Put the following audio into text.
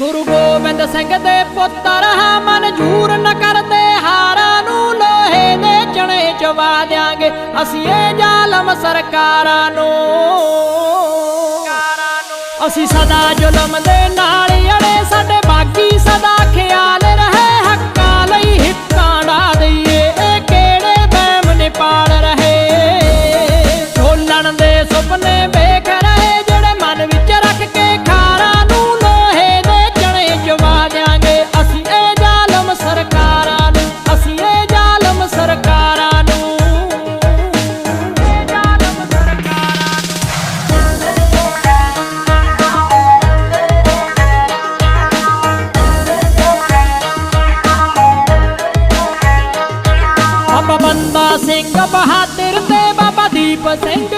ਗੁਰੂ ਗੋਬਿੰਦ ਸਿੰਘ ਦੇ ਪੁੱਤਰ ਹਾਂ ਮਨਜੂਰ ਨ ਕਰਦੇ ਹਾਰਾਂ ਨੂੰ ਲੋਹੇ ਦੇ ਚਣੇ ਚਵਾ ਦਿਆਂਗੇ। ਅਸੀਂ ਇਹ ਜ਼ਾਲਮ ਸਰਕਾਰਾਂ ਨੂੰ। ਅਸੀਂ ਸਦਾ ਜ਼ੁਲਮ ਦੇ ਨਾਲ बहादुर से बाबा दीप सिंह